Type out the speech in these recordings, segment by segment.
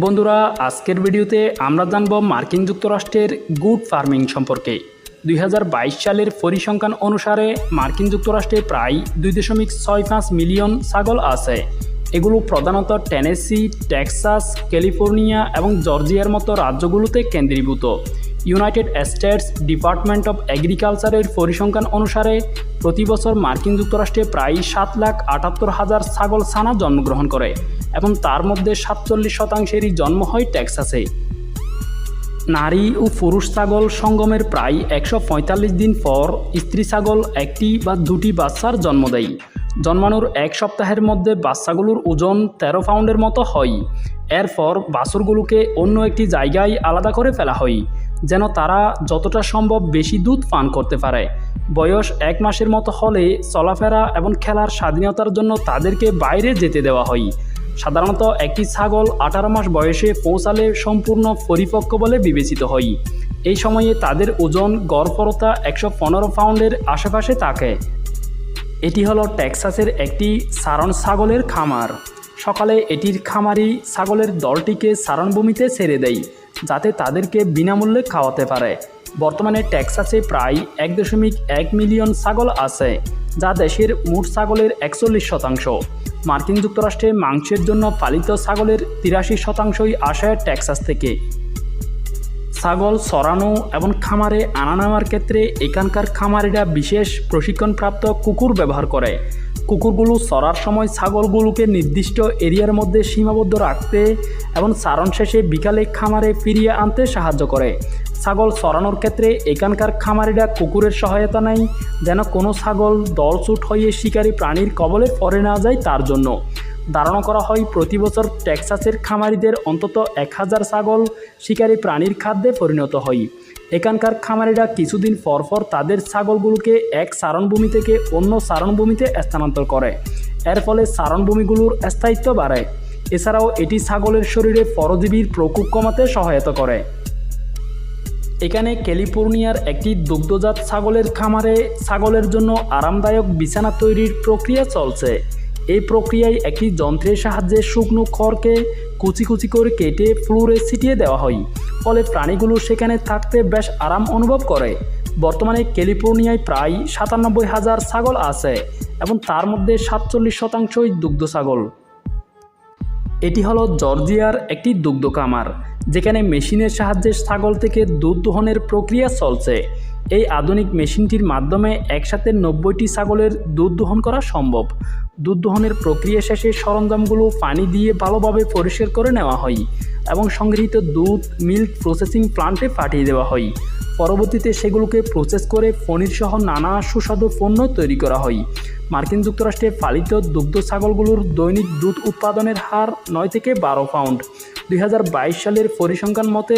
বন্ধুরা, আজকের ভিডিওতে আমরা জানব মার্কিন যুক্তরাষ্ট্রের গুড ফার্মিং সম্পর্কে। দুই হাজার বাইশ সালের পরিসংখ্যান অনুসারে মার্কিন যুক্তরাষ্ট্রে প্রায় দুই দশমিক ছয় পাঁচ মিলিয়ন ছাগল আছে। এগুলো প্রধানত টেনেসি, টেক্সাস, ক্যালিফোর্নিয়া এবং জর্জিয়ার মতো রাজ্যগুলোতে কেন্দ্রীভূত। ইউনাইটেড স্টেটস ডিপার্টমেন্ট অফ এগ্রিকালচারের পরিসংখ্যান অনুসারে, প্রতি বছর মার্কিন যুক্তরাষ্ট্রে প্রায় সাত লাখ আটাত্তর হাজার ছাগল ছানা জন্মগ্রহণ করে এবং তার মধ্যে সাতচল্লিশ শতাংশেরই জন্ম হয় টেক্সাসে। নারী ও পুরুষ ছাগল সঙ্গমের প্রায় একশো পঁয়তাল্লিশ দিন পর স্ত্রী ছাগল একটি বা দুটি বাচ্চার জন্ম দেয়। জন্মানোর এক সপ্তাহের মধ্যে বাচ্চাগুলোর ওজন তেরো পাউন্ডের মতো হয়। এরপর বাছুরগুলোকে অন্য একটি জায়গায় আলাদা করে ফেলা হয়। যেন তারা যতটা সম্ভব বেশি দুধ পান করতে পারে। বয়স এক মাসের মতো হলে চলাফেরা এবং খেলার স্বাধীনতার জন্য তাদেরকে বাইরে যেতে দেওয়া হয়। সাধারণত একটি ছাগল আঠারো মাস বয়সে পৌঁছালে সম্পূর্ণ পরিপক্ক বলে বিবেচিত হয়। এই সময়ে তাদের ওজন গড়পরতা একশো পনেরো পাউন্ডের আশেপাশে থাকে। এটি হলো টেক্সাসের একটি সারণ ছাগলের খামার। সকালে এটির খামারি ছাগলের দলটিকে সারণভূমিতে ছেড়ে দেয়। যাতে তাদেরকে বিনামূল্যে খাওয়াতে পারে। বর্তমানে টেক্সাসে প্রায় এক দশমিক এক মিলিয়ন ছাগল আছে, যা দেশের মোট ছাগলের একচল্লিশ শতাংশ। মার্কিন যুক্তরাষ্ট্রে মাংসের জন্য পালিত ছাগলের তিরাশি শতাংশই আসে টেক্সাস থেকে। ছাগল চড়ানো এবং খামারে আনা নেওয়ার ক্ষেত্রে এখানকার খামারিরা বিশেষ প্রশিক্ষণপ্রাপ্ত কুকুর ব্যবহার করে। কুকুরগুলো চড়ার সময় ছাগলগুলোকে নির্দিষ্ট এরিয়ার মধ্যে সীমাবদ্ধ রাখতে এবং চারণ শেষে বিকালে খামারে ফিরিয়ে আনতে সাহায্য করে। ছাগল চড়ানোর ক্ষেত্রে এখানকার খামারিরা কুকুরের সহায়তা নেয়, যেন কোনো ছাগল দলছুট হয়ে শিকারী প্রাণীর কবলে পড়ে না যায় তার জন্য। ধারণা করা হয় প্রতি বছর টেক্সাসের খামারিদের অন্তত এক হাজার ছাগল শিকারী প্রাণীর খাদ্যে পরিণত হয়। এখানকার খামারিরা কিছুদিন পর পর তাদের ছাগলগুলোকে এক সারণভূমি থেকে অন্য সারণভূমিতে স্থানান্তর করে। এর ফলে চারণভূমিগুলোর স্থায়িত্ব বাড়ে। এছাড়াও এটি ছাগলের শরীরে পরজীবীর প্রকোপ কমাতে সহায়তা করে। এখানে ক্যালিফোর্নিয়ার একটি দুগ্ধজাত ছাগলের খামারে ছাগলের জন্য আরামদায়ক বিছানা তৈরির প্রক্রিয়া চলছে। এই প্রক্রিয়ায় একটি যন্ত্রের সাহায্যে শুকনো খড়কে কুচি কুচি করে কেটে ফ্লোরে ছিটিয়ে দেওয়া হয়। ফলে প্রাণীগুলো সেখানে থাকতে বেশ আরাম অনুভব করে। বর্তমানে ক্যালিফোর্নিয়ায় প্রায় সাতানব্বই হাজার ছাগল আছে এবং তার মধ্যে সাতচল্লিশ শতাংশই দুগ্ধ ছাগল। এটি হলো জর্জিয়ার একটি দুগ্ধ কামার যেখানে মেশিনের সাহায্যে ছাগল থেকে দুধ দোহনের প্রক্রিয়া চলছে। এই আধুনিক মেশিনটির মাধ্যমে একসাথে নব্বইটি ছাগলের দুধ দহন করা সম্ভব। দুধ দহনের প্রক্রিয়া শেষে সরঞ্জামগুলো পানি দিয়ে ভালোভাবে পরিষ্কার করে নেওয়া হয় এবং সংগৃহীত দুধ, মিল্ক প্রসেসিং প্লান্টে পাঠিয়ে দেওয়া হয়। পরবর্তীতে সেগুলোকে প্রসেস করে পনির সহ নানা সুস্বাদু পণ্য তৈরি করা হয়। মার্কিন যুক্তরাষ্ট্রে পালিত দুগ্ধ ছাগলগুলোর দৈনিক দুধ উৎপাদনের হার নয় থেকে বারো পাউন্ড। দুই হাজার বাইশ সালের পরিসংখ্যান মতে,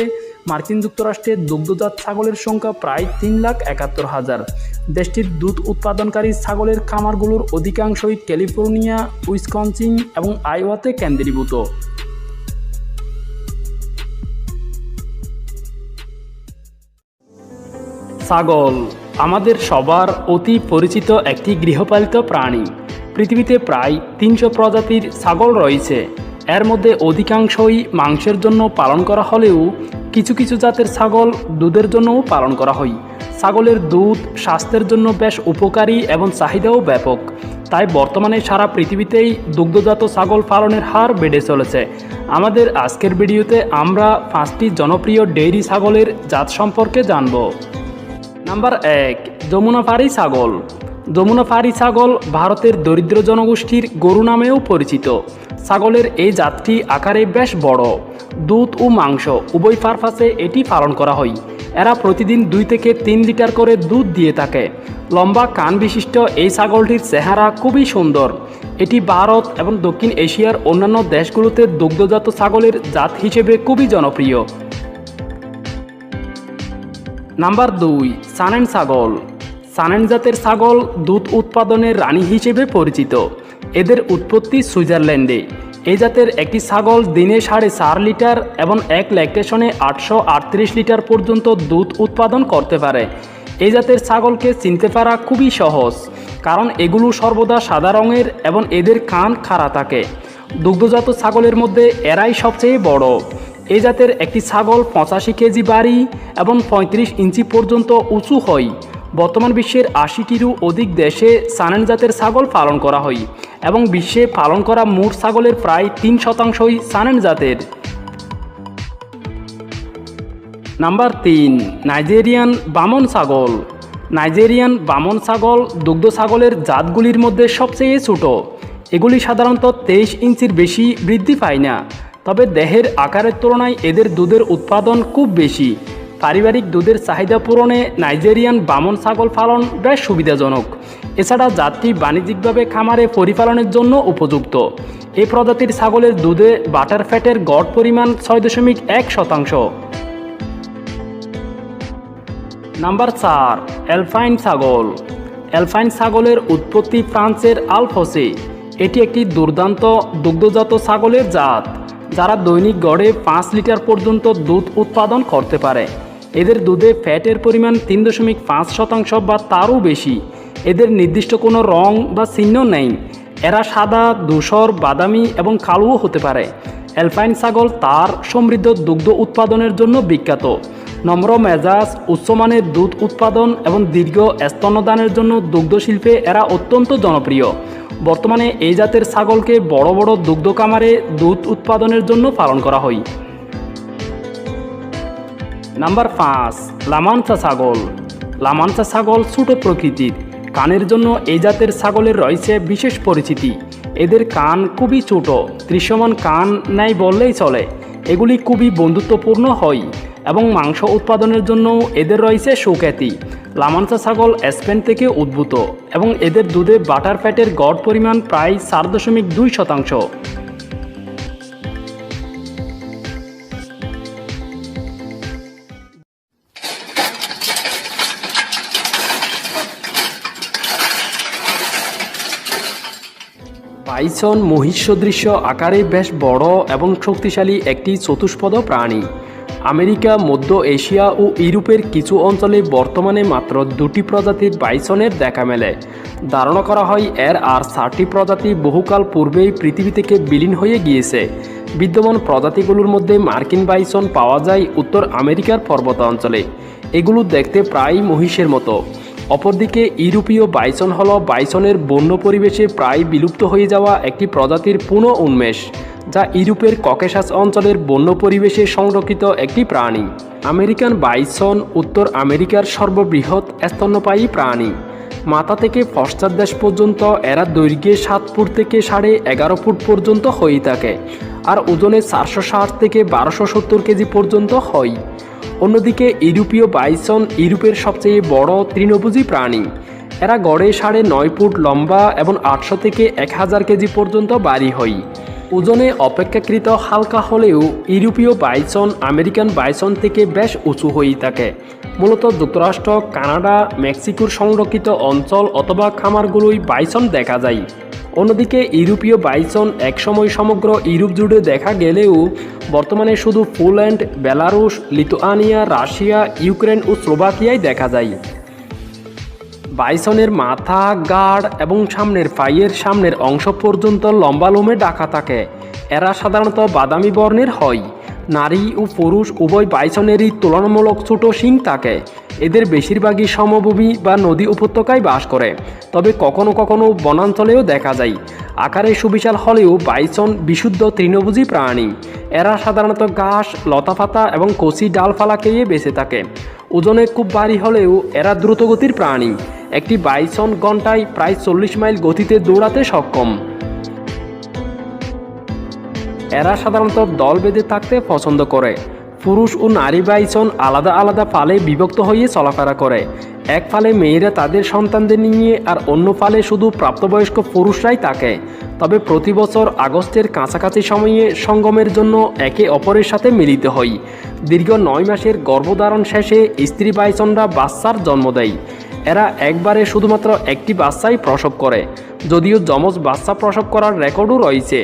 মার্কিন যুক্তরাষ্ট্রে দুগ্ধজাত ছাগলের সংখ্যা প্রায় তিন লাখ একাত্তর হাজার। দেশটির দুধ উৎপাদনকারী ছাগলের খামারগুলোর অধিকাংশই ক্যালিফোর্নিয়া, উইসকনসিন এবং আইওয়াতে কেন্দ্রীভূত। ছাগল আমাদের সবার অতি পরিচিত একটি গৃহপালিত প্রাণী। পৃথিবীতে প্রায় তিনশো প্রজাতির ছাগল রয়েছে। এর মধ্যে অধিকাংশই মাংসের জন্য পালন করা হলেও কিছু কিছু জাতের ছাগল দুধের জন্যও পালন করা হয়। ছাগলের দুধ স্বাস্থ্যের জন্য বেশ উপকারী এবং চাহিদাও ব্যাপক। তাই বর্তমানে সারা পৃথিবীতেই দুগ্ধজাত ছাগল পালনের হার বেড়ে চলেছে। আমাদের আজকের ভিডিওতে আমরা পাঁচটি জনপ্রিয় ডেইরি ছাগলের জাত সম্পর্কে জানব। নাম্বার এক যমুনাপাড়ি ছাগল। যমুনাপাড়ি ছাগল ভারতের দরিদ্র জনগোষ্ঠীর গরু নামেও পরিচিত। ছাগলের এই জাতটি আকারে বেশ বড়। দুধ ও মাংস উভয় পারপাসে এটি পালন করা হয়। এরা প্রতিদিন দুই থেকে তিন লিটার করে দুধ দিয়ে থাকে। লম্বা কান বিশিষ্ট এই ছাগলটির চেহারা খুবই সুন্দর। এটি ভারত এবং দক্ষিণ এশিয়ার অন্যান্য দেশগুলোতে দুগ্ধজাত ছাগলের জাত হিসেবে খুবই জনপ্রিয়। নাম্বার দুই, সানেন ছাগল। সানেন জাতের ছাগল দুধ উৎপাদনের রানী হিসেবে পরিচিত। এদের উৎপত্তি সুইজারল্যান্ডে। এই জাতের একটি ছাগল দিনে সাড়ে চার লিটার এবং এক ল্যাকটেশনে আটশো আটত্রিশ লিটার পর্যন্ত দুধ উৎপাদন করতে পারে। এই জাতের ছাগলকে চিনতে পারা খুবই সহজ, কারণ এগুলো সর্বদা সাদা রঙের এবং এদের কান খাড়া থাকে। দুগ্ধজাত ছাগলের মধ্যে এরাই সবচেয়ে বড়। এই জাতের একটি ছাগল পঁচাশি কেজি বাড়ি এবং পঁয়ত্রিশ ইঞ্চি পর্যন্ত উঁচু হয়। বর্তমান বিশ্বের আশিটিরও অধিক দেশে সানেন জাতের ছাগল পালন করা হয় এবং বিশ্বে পালন করা মোট ছাগলের প্রায় তিন শতাংশই সানেন জাতের। নাম্বার তিন, নাইজেরিয়ান বামন ছাগল। নাইজেরিয়ান বামন ছাগল দুগ্ধ ছাগলের জাতগুলির মধ্যে সবচেয়ে ছোট। এগুলি সাধারণত তেইশ ইঞ্চির বেশি বৃদ্ধি পায় না। তবে দেহের আকারের তুলনায় এদের দুধের উৎপাদন খুব বেশি। পারিবারিক দুধের চাহিদা পূরণে নাইজেরিয়ান বামন ছাগল পালন বেশ সুবিধাজনক। এছাড়া জাতটি বাণিজ্যিকভাবে খামারে পরিপালনের জন্য উপযুক্ত। এই প্রজাতির ছাগলের দুধে বাটার ফ্যাটের গড় পরিমাণ ছয় দশমিক এক শতাংশ। নাম্বার চার অ্যালফাইন ছাগল। অ্যালফাইন ছাগলের উৎপত্তি ফ্রান্সের আলফসে। এটি একটি দুর্দান্ত দুগ্ধজাত ছাগলের জাত। যারা দৈনিক গড়ে পাঁচ লিটার পর্যন্ত দুধ উৎপাদন করতে পারে। এদের দুধে ফ্যাটের পরিমাণ তিন দশমিক পাঁচ শতাংশ বা তারও বেশি। এদের নির্দিষ্ট কোনো রং বা চিহ্ন নেই। এরা সাদা, ধূসর, বাদামি এবং কালোও হতে পারে। অ্যালপাইন ছাগল তার সমৃদ্ধ দুগ্ধ উৎপাদনের জন্য বিখ্যাত। নম্র মেজাজ উচ্চমানের দুধ উৎপাদন এবং দীর্ঘ স্তন্যদানের জন্য দুগ্ধ শিল্পে এরা অত্যন্ত জনপ্রিয়। বর্তমানে এই জাতের ছাগলকে বড় বড় দুগ্ধ কামারে দুধ উৎপাদনের জন্য পালন করা হয়। নাম্বার পাঁচ, লামানসা ছাগল। লামানসা ছাগল ছোট প্রকৃতির। কানের জন্য এই জাতের ছাগলের রয়েছে বিশেষ পরিচিতি। এদের কান খুবই ছোট, দৃশ্যমান কান নেই বললেই চলে। এগুলি খুবই বন্ধুত্বপূর্ণ হয় এবং মাংস উৎপাদনের জন্য এদের রয়েছে সুখ্যাতি। লামানসা ছাগল স্পেন থেকে উদ্ভূত এবং এদের দুধে বাটার ফ্যাটের গড় পরিমাণ প্রায় চার দশমিক দুই শতাংশ। পাইসন মহিষদৃশ্য আকারে বেশ বড় এবং শক্তিশালী একটি চতুষ্পদ প্রাণী। আমেরিকা, মধ্য এশিয়া ও ইউরোপের কিছু অঞ্চলে বর্তমানে মাত্র দুটি প্রজাতির বাইসনের দেখা মেলে। ধারণা করা হয়, এর আর ষাটটি প্রজাতি বহুকাল পূর্বেই পৃথিবী থেকে বিলীন হয়ে গিয়েছে। বিদ্যমান প্রজাতিগুলোর মধ্যে মার্কিন বাইসন পাওয়া যায় উত্তর আমেরিকার পর্বত অঞ্চলে এগুলো দেখতে প্রায় মহিষের মতো। অপরদিকে ইউরোপীয় বাইসন হল বাইসনের বন্য পরিবেশে প্রায় বিলুপ্ত হয়ে যাওয়া একটি প্রজাতির পুনঃ উন্মেষ, যা ইউরোপের ককেশাস অঞ্চলের বন্য পরিবেশে সংরক্ষিত একটি প্রাণী। আমেরিকান বাইসন উত্তর আমেরিকার সর্ববৃহৎ স্তন্যপায়ী প্রাণী। মাথা থেকে পশ্চাৎ দেশ পর্যন্ত, এরা দৈর্ঘ্যে সাত ফুট থেকে সাড়ে এগারো ফুট পর্যন্ত হয়ে থাকে আর ওজনে চারশো ষাট থেকে বারোশো সত্তর কেজি পর্যন্ত হয়। অন্যদিকে ইউরোপীয় বাইসন ইউরোপের সবচেয়ে বড় তৃণভোজী প্রাণী। এরা গড়ে সাড়ে নয় ফুট লম্বা এবং আটশো থেকে এক হাজার কেজি পর্যন্ত বাড়ি হয়। ওজনে অপেক্ষাকৃত হালকা হলেও ইউরোপীয় বাইসন আমেরিকান বাইসন থেকে বেশ উঁচু হয়েই থাকে। মূলত যুক্তরাষ্ট্র, কানাডা, মেক্সিকোর সংরক্ষিত অঞ্চল অথবা খামারগুলোই বাইসন দেখা যায়। অন্যদিকে ইউরোপীয় বাইসন একসময় সমগ্র ইউরোপ জুড়ে দেখা গেলেও বর্তমানে শুধু Poland, Belarus, Lithuania, Russia, Ukraine ও স্লোভাকিয়ায় দেখা যায়। বাইসনের মাথা গাড় এবং সামনের পায়ের সামনের অংশ পর্যন্ত লম্বা লোমে ডাকা থাকে। এরা সাধারণত বাদামি বর্ণের হয়। নারী ও পুরুষ উভয় বাইসনেরই তুলনামূলক ছোট শিং থাকে। এদের বেশিরভাগই সমভূমি বা নদী উপত্যকায় বাস করে। তবে কখনো কখনো বনাঞ্চলেও দেখা যায়। আকারে সুবিশাল হলেও বাইসন বিশুদ্ধ তৃণভোজী প্রাণী। এরা সাধারণত ঘাস, লতাপাতা এবং কচি ডালফালা খেয়ে বেঁচে থাকে। ওজনে খুব ভারী হলেও এরা দ্রুতগতির প্রাণী। একটি বাইসন ঘন্টায় প্রায় চল্লিশ মাইল গতিতে দৌড়াতে সক্ষম। এরা সাধারণত দল বেঁধে থাকতে পছন্দ করে। পুরুষ ও নারী বাইসন আলাদা আলাদা ফালে বিভক্ত হয়ে চলাফেরা করে। এক ফালে মেয়েরা তাদের সন্তানদের নিয়ে আর অন্য ফালে শুধু প্রাপ্তবয়স্ক পুরুষরাই থাকে। তবে প্রতি বছর আগস্টের কাছাকাছি সময়ে সঙ্গমের জন্য একে অপরের সাথে মিলিত হই। দীর্ঘ নয় মাসের গর্ভধারণ শেষে স্ত্রী বাইসনরা বাচ্চার জন্ম দেয়। এরা একবারে শুধুমাত্র একটি বাচ্চাই প্রসব করে। যদিও যমজ বাচ্চা প্রসব করার রেকর্ডও রয়েছে।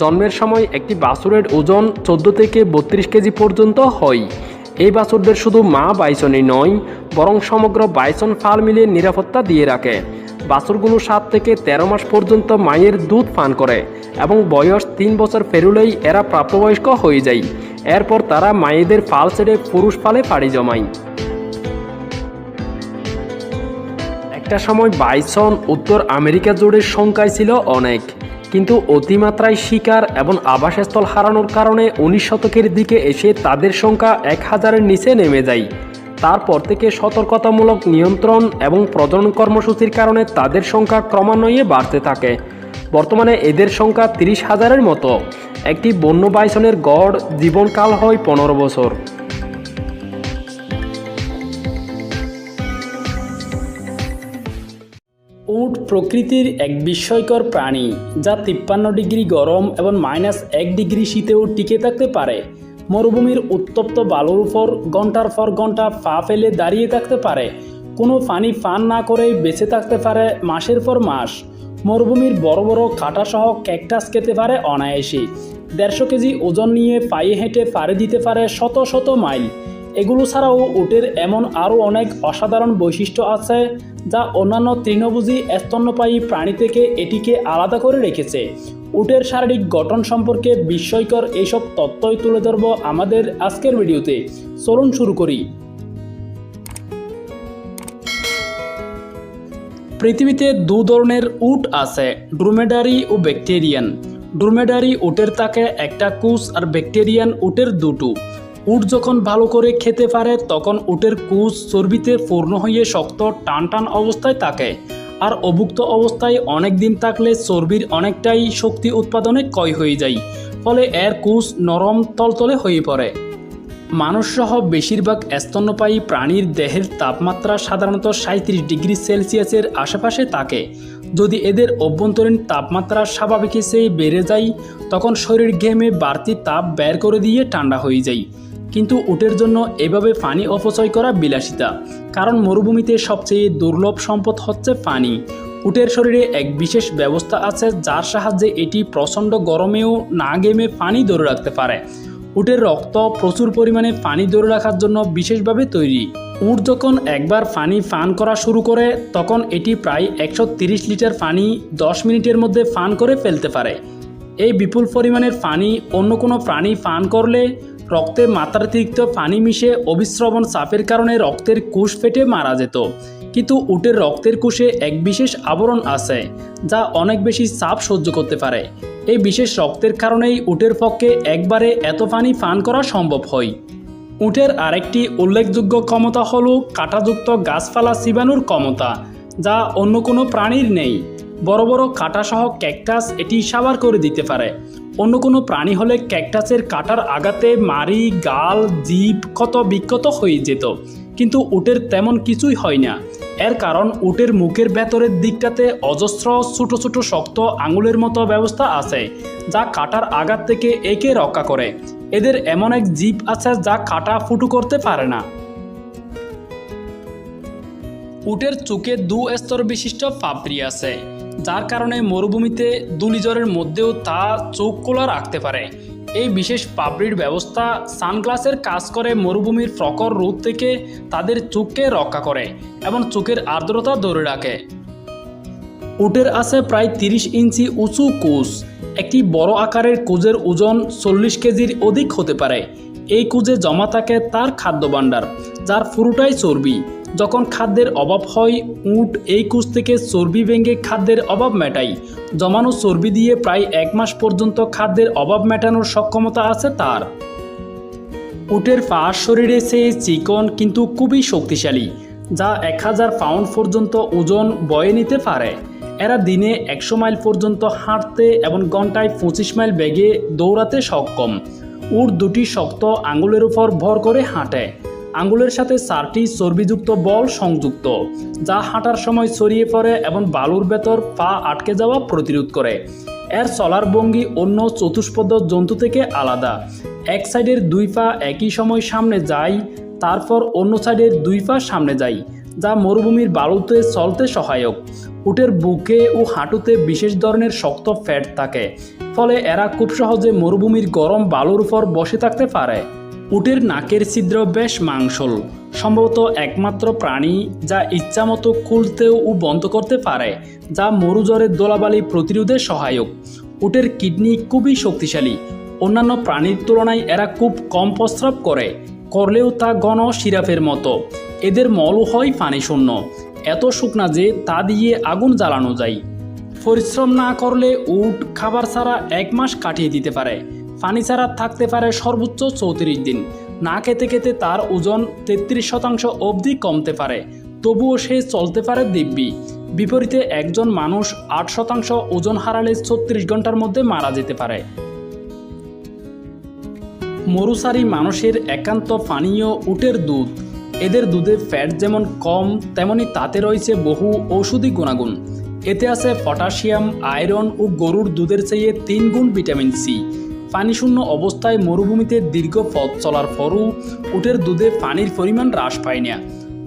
জন্মের সময় একটি বাছুরের ওজন চোদ্দ থেকে বত্রিশ কেজি পর্যন্ত হয়। এই বাছুরদের শুধু মা বাইসনই নয়, বরং সমগ্র বাইসন ফাল মিলিয়ে নিরাপত্তা দিয়ে রাখে। বাছুরগুলো সাত থেকে তেরো মাস পর্যন্ত মায়ের দুধ পান করে এবং বয়স তিন বছর পেরুলেই এরা প্রাপ্তবয়স্ক হয়ে যায়। এরপর তারা মায়েদের ফাল ছেড়ে পুরুষ ফালে পাড়ি জমায়। একটা সময় বাইসন উত্তর আমেরিকা জুড়ে সংখ্যায় ছিল অনেক। কিন্তু অতিমাত্রায় শিকার এবং আবাসস্থল হারানোর কারণে উনিশ শতকের দিকে এসে তাদের সংখ্যা এক হাজারের নিচে নেমে যায়। তারপর থেকে সতর্কতামূলক নিয়ন্ত্রণ এবং প্রজনন কর্মসূচির কারণে তাদের সংখ্যা ক্রমান্বয়ে বাড়তে থাকে। বর্তমানে এদের সংখ্যা তিরিশ হাজারের মতো। একটি বন্য বাইসনের গড় জীবনকাল হয় পনেরো বছর। উট প্রকৃতির এক বিস্ময়কর প্রাণী, যা তিপ্পান্ন ডিগ্রি গরম এবং মাইনাস এক ডিগ্রি শীতেও টিকে থাকতে পারে। মরুভূমির উত্তপ্ত বালুর উপর ঘণ্টার পর ঘণ্টা পা ফেলে দাঁড়িয়ে থাকতে পারে। কোনো পানি পান না করেই বেঁচে থাকতে পারে মাসের পর মাস। মরুভূমির বড় বড় কাঁটাসহ ক্যাকটাস খেতে পারে অনায়াসে। দেড়শো কেজি ওজন নিয়ে পায়ে হেঁটে পাড়ি দিতে পারে শত শত মাইল। এগুলো ছাড়াও উটের এমন আরও অনেক অসাধারণ বৈশিষ্ট্য আছে যা অন্যান্য তৃণভোজী স্তন্যপায়ী প্রাণী থেকে এটিকে আলাদা করে রেখেছে। উটের শারীরিক গঠন সম্পর্কে বিস্ময়কর এইসব তথ্যই তুলে ধরব আমাদের আজকের ভিডিওতে। চলুন শুরু করি। পৃথিবীতে দু ধরনের উট আছে, ড্রুমেডারি ও ব্যাকটেরিয়ান। ড্রুমেডারি উটের তাকে একটা কুস আর ব্যাকটেরিয়ান উটের দুটো। উট যখন ভালো করে খেতে পারে, তখন উটের কুস চর্বিতে পূর্ণ হয়ে শক্ত টান টান অবস্থায় থাকে। আর অভুক্ত অবস্থায় অনেক দিন থাকলে চর্বির অনেকটাই শক্তি উৎপাদনে ক্ষয় হয়ে যায়, ফলে এর কুচ নরম তলতলে হয়ে পড়ে। মানুষসহ বেশিরভাগ স্তন্যপায়ী প্রাণীর দেহের তাপমাত্রা সাধারণত সাঁত্রিশ ডিগ্রি সেলসিয়াসের আশেপাশে থাকে। যদি এদের অভ্যন্তরীণ তাপমাত্রা স্বাভাবিকের চেয়ে বেড়ে যায়, তখন শরীর ঘেমে বাড়তি তাপ বের করে দিয়ে ঠান্ডা হয়ে যায়। কিন্তু উটের জন্য এভাবে পানি অপচয় করা বিলাসিতা। কারণ মরুভূমিতে সবচেয়ে দুর্লভ সম্পদ হচ্ছে পানি। উটের শরীরে এক বিশেষ ব্যবস্থা আছে যার সাহায্যে এটি প্রচণ্ড গরমেও না গেমে পানি ধরে রাখতে পারে। উটের রক্ত প্রচুর পরিমাণে পানি ধরে রাখার জন্য বিশেষভাবে তৈরি। উট যখন একবার পানি পান করা শুরু করে, তখন এটি প্রায় একশো লিটার পানি দশ মিনিটের মধ্যে পান করে ফেলতে পারে। এই বিপুল পরিমাণের পানি অন্য কোনো প্রাণী পান করলে রক্তে মাত্রাতিরিক্ত পানি মিশে অবিশ্রবণ চাপের কারণে রক্তের কুশ ফেটে মারা যেত। কিন্তু উটের রক্তের কুশে এক বিশেষ আবরণ আছে, যা অনেক বেশি চাপ সহ্য করতে পারে। এই বিশেষ রক্তের কারণেই উটের পক্ষে একবারে এত পানি পান করা সম্ভব হয়। উটের আরেকটি উল্লেখযোগ্য ক্ষমতা হল কাঁটাযুক্ত গাছপালা চিবানোর ক্ষমতা, যা অন্য কোনো প্রাণীর নেই। বড় বড় কাঁটাসহ ক্যাকটাস এটি সাবার করে দিতে পারে। অন্য কোনো প্রাণী হলে ক্যাকটাসের কাটার আঘাতে মারি, গাল, জীব ক্ষত বিক্ষত হয়ে যেত। কিন্তু উটের তেমন কিছুই হয় না। এর কারণ উটের মুখের ভেতরের দিকটাতে অজস্র, ছোট ছোট, শক্ত আঙুলের মতো ব্যবস্থা আছে, যা কাটার আঘাত থেকে একে রক্ষা করে। এদের এমন এক জীব আছে যা কাটা ফুটু করতে পারে না। উটের চোখে দু স্তর বিশিষ্ট পাপড়ি আছে। যার কারণে মরুভূমিতে দুলিজরের মধ্যেও তা চোখ খোলা রাখতে পারে। এই বিশেষ পাপড়ির ব্যবস্থা সানগ্লাসের কাজ করে মরুভূমির প্রকর রোদ থেকে তাদের চোখকে রক্ষা করে এবং চোখের আর্দ্রতা ধরে রাখে। উটের আছে প্রায় তিরিশ ইঞ্চি উঁচু কোষ। একটি বড় আকারের কুজের ওজন চল্লিশ কেজির অধিক হতে পারে। এই কুজে জমা থাকে তার খাদ্য ভাণ্ডার যার পুরোটাই চর্বি। যখন খাদ্যের অভাব হয়, উট এই কুচ থেকে চর্বি ভেঙে খাদ্যের অভাব মেটায়। জমানো চর্বি দিয়ে প্রায় এক মাস পর্যন্ত খাদ্যের অভাব মেটানোর সক্ষমতা আছে তার। উটের পাশ শরীরে সে চিকন কিন্তু খুবই শক্তিশালী, যা এক হাজার পাউন্ড পর্যন্ত ওজন বয়ে নিতে পারে। এরা দিনে একশো মাইল পর্যন্ত হাঁটতে এবং ঘন্টায় পঁচিশ মাইল বেগে দৌড়াতে সক্ষম। উট দুটি শক্ত আঙুলের উপর ভর করে হাঁটে। আঙ্গুলের সাথে চারটি চর্বিযুক্ত বল সংযুক্ত, যা হাঁটার সময় ছড়িয়ে পড়ে এবং বালুর ভেতর পা আটকে যাওয়া প্রতিরোধ করে। এর চলার ভঙ্গি অন্য চতুষ্পদ জন্তু থেকে আলাদা। এক সাইডের দুই পা একই সময় সামনে যায়, তারপর অন্য সাইডের দুই পা সামনে যায়, যা মরুভূমির বালুতে চলতে সহায়ক। উটের বুকে ও হাঁটুতে বিশেষ ধরনের শক্ত ফ্যাট থাকে, ফলে এরা খুব সহজে মরুভূমির গরম বালুর উপর বসে থাকতে পারে। উটের নাকের ছিদ্র বেশ মাংসল, সম্ভবত একমাত্র প্রাণী যা ইচ্ছামতো খুলতেও ও বন্ধ করতে পারে, যা মরুজ্বরের দোলাবালি প্রতিরোধে সহায়ক। উটের কিডনি খুবই শক্তিশালী। অন্যান্য প্রাণীর তুলনায় এরা খুব কম প্রস্রাব করে, করলেও তা ঘন সিরাপের মতো। এদের মলও হয় পানিশূন্য এত শুকনা যে তা দিয়ে আগুন জ্বালানো যায়। পরিশ্রম না করলে উট খাবার ছাড়া এক মাস কাটিয়ে দিতে পারে। পানি ছাড়া থাকতে পারে সর্বোচ্চ চৌত্রিশ দিন। না খেতে খেতে তার ওজন তেত্রিশ শতাংশ অবধি কমতে পারে। তবুও সে চলতে পারে দিব্যি। বিপরীতে একজন মানুষ আট শতাংশ ওজন হারালে ছত্রিশ ঘণ্টার মধ্যে মারা যেতে পারে। মরুসারি মানুষের একান্ত পানীয় উটের দুধ। এদের দুধে ফ্যাট যেমন কম, তেমনি তাতে রয়েছে বহু ঔষধি গুণাগুণ। এতে আছে পটাশিয়াম, আয়রন ও গরুর দুধের চেয়ে তিন গুণ ভিটামিন সি। পানিশূন্য অবস্থায় মরুভূমিতে দীর্ঘ পথ চলার পরও উটের দুধে পানির পরিমাণ হ্রাস পায় না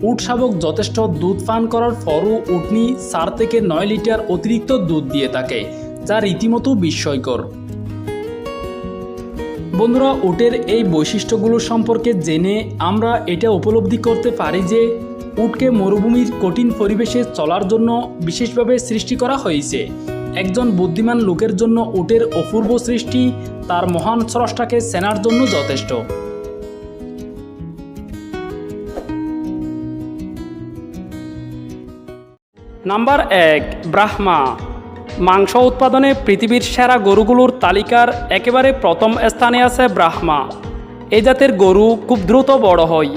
উট শাবক যথেষ্ট দুধ পান করার পরও উটনি চার থেকে নয় লিটার অতিরিক্ত দুধ দিয়ে থাকে, যা রীতিমতো বিস্ময়কর। বন্ধুরা, উটের এই বৈশিষ্ট্যগুলো সম্পর্কে জেনে আমরা এটা উপলব্ধি করতে পারি যে উটকে মরুভূমির কঠিন পরিবেশে চলার জন্য বিশেষভাবে সৃষ্টি করা হয়েছে। একজন বুদ্ধিমান লোকের জন্য উটের অপূর্ব সৃষ্টি, তার মহান স্রষ্টাকে সেনার জন্য যথেষ্ট। নাম্বার এক, ব্রাহ্মা। মাংস উৎপাদনে পৃথিবীর সেরা গরুগুলোর তালিকার একেবারে প্রথম স্থানে আছে ব্রাহ্মা। এই জাতের গরু খুব দ্রুত বড় হয়।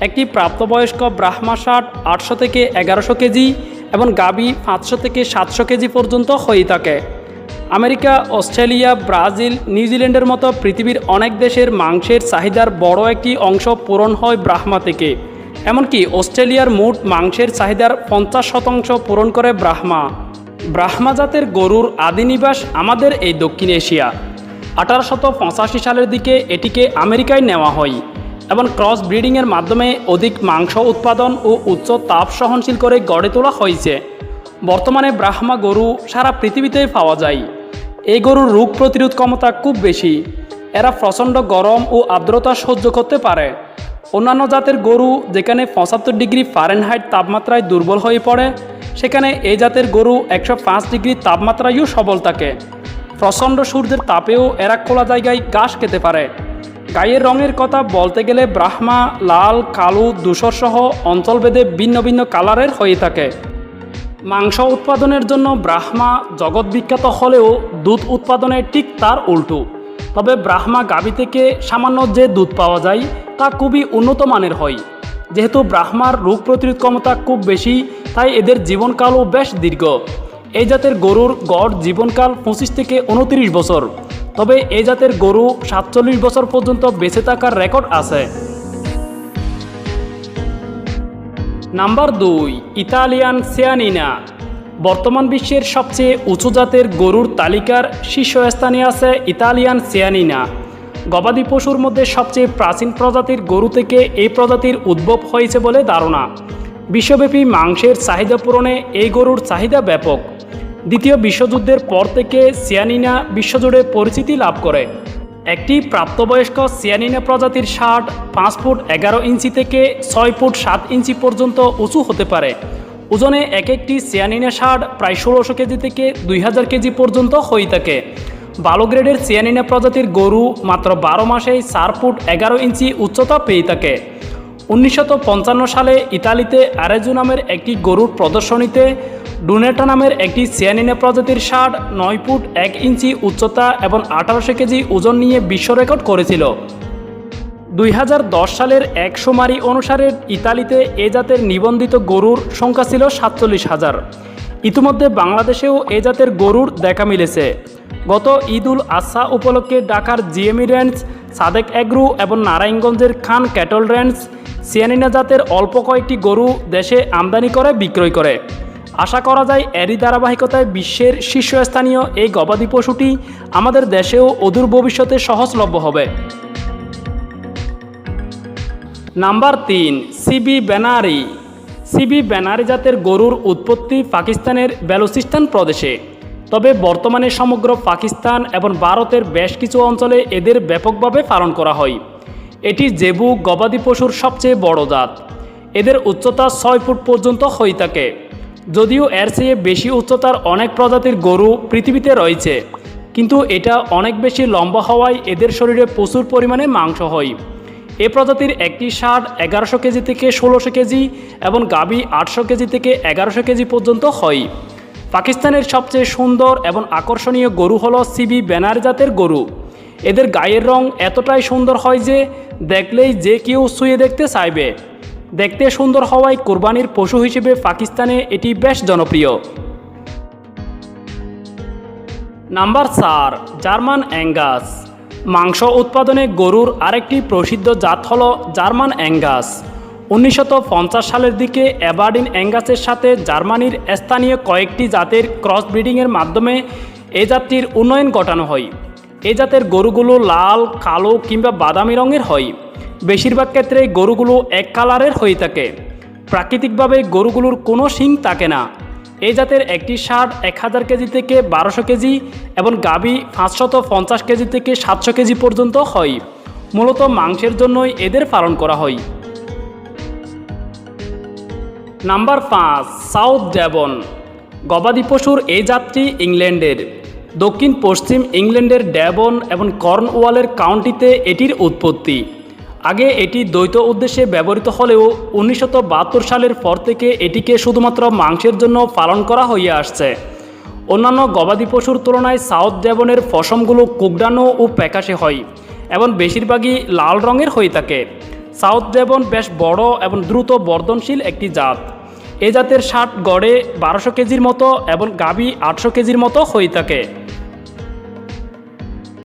একটি প্রাপ্তবয়স্ক ব্রাহ্মা ষাট, আটশো থেকে এগারোশো কেজি এবং গাবি পাঁচশো থেকে সাতশো কেজি পর্যন্ত হয়ে থাকে। আমেরিকা, অস্ট্রেলিয়া, ব্রাজিল নিউজিল্যান্ডের মতো পৃথিবীর অনেক দেশের মাংসের চাহিদার বড় একটি অংশ পূরণ হয় ব্রাহ্মা থেকে। এমনকি অস্ট্রেলিয়ার মোট মাংসের চাহিদার পঞ্চাশ শতাংশ পূরণ করে ব্রাহ্মা। ব্রাহ্মা জাতের গরুর আদিনিবাস আমাদের এই দক্ষিণ এশিয়া। আঠারোশত সালের দিকে এটিকে আমেরিকায় নেওয়া হয়। এবং ক্রস ব্রিডিংয়ের মাধ্যমে অধিক মাংস উৎপাদন ও উচ্চ তাপ সহনশীল করে গড়ে তোলা হয়েছে। বর্তমানে ব্রাহ্মা গরু সারা পৃথিবীতেই পাওয়া যায়। এই গরুর রোগ প্রতিরোধ ক্ষমতা খুব বেশি। এরা প্রচণ্ড গরম ও আর্দ্রতা সহ্য করতে পারে। অন্যান্য জাতের গরু যেখানে পঁচাত্তর ডিগ্রি ফারেনহাইট তাপমাত্রায় দুর্বল হয়ে পড়ে, সেখানে এই জাতের গরু একশো পাঁচ ডিগ্রি তাপমাত্রায়ও সবল থাকে। প্রচণ্ড সূর্যের তাপেও এরা খোলা জায়গায় ঘাস খেতে পারে। গায়ের রঙের কথা বলতে গেলে ব্রাহ্মা, লাল, কালো, ধূসর সহ অঞ্চলভেদে ভিন্ন ভিন্ন কালারের হয়ে থাকে। মাংস উৎপাদনের জন্য ব্রাহ্মা জগৎ বিখ্যাত হলেও দুধ উৎপাদনে ঠিক তার উল্টো। তবে ব্রাহ্মা গাভী থেকে সামান্য যে দুধ পাওয়া যায়, তা খুবই উন্নত মানের হয়। যেহেতু ব্রাহ্মার রোগ প্রতিরোধ ক্ষমতা খুব বেশি, তাই এদের জীবনকালও বেশ দীর্ঘ। এই জাতের গরুর গড় জীবনকাল পঁচিশ থেকে উনত্রিশ বছর। তবে এ জাতের গরু সাতচল্লিশ বছর পর্যন্ত বেঁচে থাকার রেকর্ড আছে। নাম্বার দুই, ইতালিয়ান সিয়ানিনা। বর্তমান বিশ্বের সবচেয়ে উঁচু জাতের গরুর তালিকার শীর্ষস্থানে আছে ইতালিয়ান সিয়ানিনা। গবাদি পশুর মধ্যে সবচেয়ে প্রাচীন প্রজাতির গরু থেকে এই প্রজাতির উদ্ভব হয়েছে বলে ধারণা। বিশ্বব্যাপী মাংসের চাহিদা পূরণে এই গরুর চাহিদা ব্যাপক। দ্বিতীয় বিশ্বযুদ্ধের পর থেকে সিয়ানিনা বিশ্বজুড়ে পরিচিতি লাভ করে। একটি প্রাপ্তবয়স্ক সিয়ানিনা প্রজাতির ষাট, পাঁচ ফুট এগারো ইঞ্চি থেকে ছয় ফুট সাত ইঞ্চি পর্যন্ত উঁচু হতে পারে। ওজনে এক একটি সিয়ানিনা ষাট প্রায় ষোলোশো কেজি থেকে দুই হাজার কেজি পর্যন্ত হয়ে থাকে। ভালো গ্রেডের সিয়ানিনা প্রজাতির গরু মাত্র বারো মাসেই চার ফুট এগারো ইঞ্চি উচ্চতা পেয়ে থাকে। পঞ্চান্ন সালে ইতালিতে আরেজু নামের একটি গরুর প্রদর্শনীতে ডুনেটা নামের একটি সিয়ানিনা প্রজাতির ষাট, নয় ফুট, এক ইঞ্চি উচ্চতা এবং আঠারোশো কেজি ওজন নিয়ে বিশ্ব রেকর্ড করেছিল। দুই হাজার দশ সালের এক সুমারি অনুসারে ইতালিতে এ জাতের নিবন্ধিত গরুর সংখ্যা ছিল সাতচল্লিশ হাজার। ইতিমধ্যে বাংলাদেশেও এ জাতের গরুর দেখা মিলেছে। গত ঈদুল আজহা উপলক্ষে ঢাকার জিএমই রেঞ্জ সাদেক এগ্রু এবং নারায়ণগঞ্জের খান ক্যাটল রেঞ্জ সিয়ানিনা জাতের অল্প কয়েকটি গরু দেশে আমদানি করে, বিক্রয় করে। আশা করা যায় এরই ধারাবাহিকতায় বিশ্বের শীর্ষস্থানীয় এই গবাদি পশুটি আমাদের দেশেও অদূর ভবিষ্যতে সহজলভ্য হবে। নাম্বার তিন, সিবি ব্যানারি সিবি ব্যানারি জাতের গরুর উৎপত্তি পাকিস্তানের বেলুচিস্তান প্রদেশে। তবে বর্তমানে সমগ্র পাকিস্তান এবং ভারতের বেশ কিছু অঞ্চলে এদের ব্যাপকভাবে পালন করা হয়। এটি জেবু গবাদি পশুর সবচেয়ে বড় জাত। এদের উচ্চতা ছয় ফুট পর্যন্ত হয়ে থাকে। যদিও এর চেয়ে বেশি উচ্চতার অনেক প্রজাতির গরু পৃথিবীতে রয়েছে, কিন্তু এটা অনেক বেশি লম্বা হওয়ায় এদের শরীরে প্রচুর পরিমাণে মাংস হয়। এ প্রজাতির একটি ষাট, এগারোশো কেজি থেকে ষোলোশো কেজি এবং গাবি আটশো কেজি থেকে এগারোশো কেজি পর্যন্ত হয়। পাকিস্তানের সবচেয়ে সুন্দর এবং আকর্ষণীয় গরু হলো সিবি ব্যানার জাতের গরু। এদের গায়ের রং এতটাই সুন্দর হয় যে দেখলেই যে কেউ শুয়ে দেখতে চাইবে। দেখতে সুন্দর হওয়ায় কোরবানির পশু হিসেবে পাকিস্তানে এটি বেশ জনপ্রিয়। নাম্বার চার, জার্মান অ্যাঙ্গাস। মাংস উৎপাদনে গরুর আরেকটি প্রসিদ্ধ জাত হল জার্মান অ্যাঙ্গাস। উনিশশো পঞ্চাশ সালের দিকে অ্যাবার্ডিন অ্যাঙ্গাসের সাথে জার্মানির স্থানীয় কয়েকটি জাতের ক্রস ব্রিডিংয়ের মাধ্যমে এই জাতটির উন্নয়ন ঘটানো হয়। এই জাতের গরুগুলো লাল, কালো কিংবা বাদামি রঙের হয়। বেশিরভাগ ক্ষেত্রে গরুগুলো এক কালারের হয়ে থাকে। প্রাকৃতিকভাবে গরুগুলোর কোনো শিং থাকে না। এই জাতের একটি ষাট এক হাজার কেজি থেকে বারোশো কেজি এবং গাবি পাঁচশত পঞ্চাশ কেজি থেকে সাতশো কেজি পর্যন্ত হয়। মূলত মাংসের জন্যই এদের পালন করা হয়। নাম্বার পাঁচ, সাউথ ড্যাবন গবাদি পশুর এই জাতটি ইংল্যান্ডের। দক্ষিণ পশ্চিম ইংল্যান্ডের ড্যাবন এবং কর্নওয়ালের কাউন্টিতে এটির উৎপত্তি। আগে এটি দ্বৈত উদ্দেশ্যে ব্যবহৃত হলেও উনিশশো বাহাত্তর সালের পর থেকে এটিকে শুধুমাত্র মাংসের জন্য পালন করা হয়ে আসছে। অন্যান্য গবাদি পশুর তুলনায় সাউথ ড্যাবনের পশমগুলো কুকডানো ও প্যাকাশে হয় এবং বেশিরভাগই লাল রঙের হয়ে থাকে। সাউথ ড্যাবন বেশ বড় এবং দ্রুত বর্ধনশীল একটি জাত। এ জাতের ষাট গড়ে বারোশো কেজির মতো এবং গাভী আটশো কেজির মতো হয়ে থাকে।